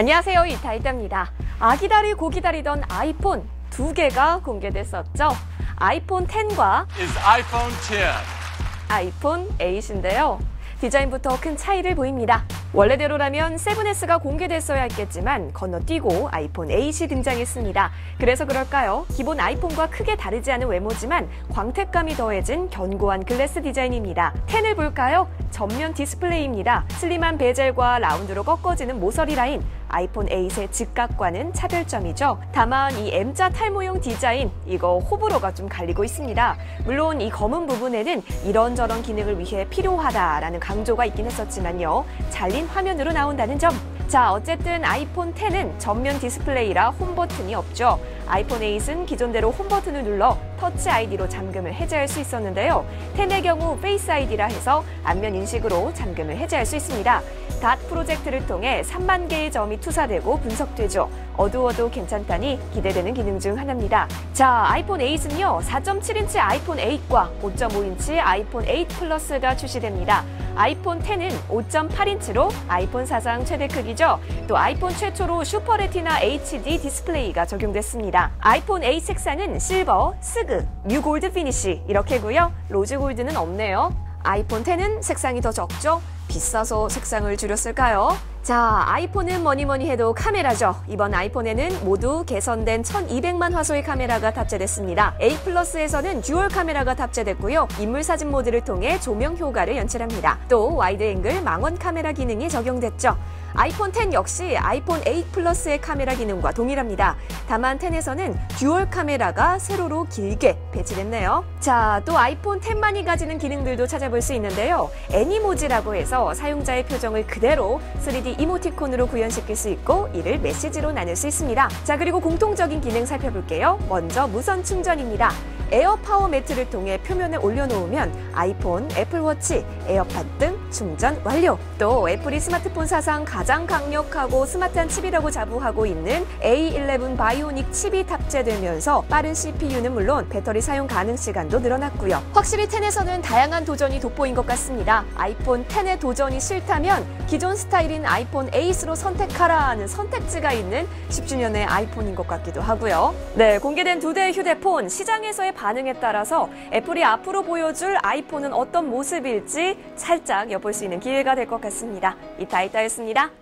안녕하세요 이타이타입니다. 아기다리 고기다리던 아이폰 두 개가 공개됐었죠. 아이폰 10과 is iPhone 10. 아이폰 8인데요. 디자인부터 큰 차이를 보입니다. 원래대로라면 7S가 공개됐어야 했겠지만 건너뛰고 아이폰 8이 등장했습니다. 그래서 그럴까요? 기본 아이폰과 크게 다르지 않은 외모지만 광택감이 더해진 견고한 글래스 디자인입니다. 10을 볼까요? 전면 디스플레이입니다. 슬림한 베젤과 라운드로 꺾어지는 모서리 라인, 아이폰 8의 직각과는 차별점이죠. 다만 이 M자 탈모용 디자인, 이거 호불호가 좀 갈리고 있습니다. 물론 이 검은 부분에는 이런저런 기능을 위해 필요하다라는 강조가 있긴 했었지만요. 잘린 화면으로 나온다는 점. 자, 어쨌든 아이폰 10은 전면 디스플레이라 홈 버튼이 없죠. 아이폰 8은 기존대로 홈 버튼을 눌러 터치 아이디로 잠금을 해제할 수 있었는데요. 10의 경우 페이스 아이디라 해서 안면 인식으로 잠금을 해제할 수 있습니다. 닷 프로젝트를 통해 3만 개의 점이 투사되고 분석되죠. 어두워도 괜찮다니 기대되는 기능 중 하나입니다. 자, 아이폰 8은요. 4.7인치 아이폰 8과 5.5인치 아이폰 8 플러스가 출시됩니다. 아이폰 10은 5.8인치로 아이폰 사상 최대 크기죠. 또 아이폰 최초로 슈퍼 레티나 HD 디스플레이가 적용됐습니다. 아이폰 8 색상은 실버, 스그, 뉴 골드 피니시 이렇게고요. 로즈 골드는 없네요. 아이폰 10은 색상이 더 적죠? 비싸서 색상을 줄였을까요? 자, 아이폰은 뭐니 뭐니 해도 카메라죠. 이번 아이폰에는 모두 개선된 1200만 화소의 카메라가 탑재됐습니다. A 플러스에서는 듀얼 카메라가 탑재됐고요. 인물 사진 모드를 통해 조명 효과를 연출합니다. 또 와이드 앵글 망원 카메라 기능이 적용됐죠. 아이폰 10 역시 아이폰 8 플러스의 카메라 기능과 동일합니다. 다만 10에서는 듀얼 카메라가 세로로 길게 배치됐네요. 자, 또 아이폰 10만이 가지는 기능들도 찾아볼 수 있는데요. 애니모지라고 해서 사용자의 표정을 그대로 3D 이모티콘으로 구현시킬 수 있고 이를 메시지로 나눌 수 있습니다. 자, 그리고 공통적인 기능 살펴볼게요. 먼저 무선 충전입니다. 에어 파워 매트를 통해 표면에 올려놓으면 아이폰, 애플워치, 에어팟 등 충전 완료. 또 애플이 스마트폰 사상 가장 강력하고 스마트한 칩이라고 자부하고 있는 A11 바이오닉 칩이 탑재되면서 빠른 CPU는 물론 배터리 사용 가능 시간도 늘어났고요. 확실히 10에서는 다양한 도전이 돋보인 것 같습니다. 아이폰 10의 도전이 싫다면 기존 스타일인 아이폰 8으로 선택하라는 선택지가 있는 10주년의 아이폰인 것 같기도 하고요. 네, 공개된 두 대의 휴대폰 시장에서의 반응에 따라서 애플이 앞으로 보여줄 아이폰은 어떤 모습일지 살짝 엿볼 수 있는 기회가 될 것 같습니다. 이타이타였습니다.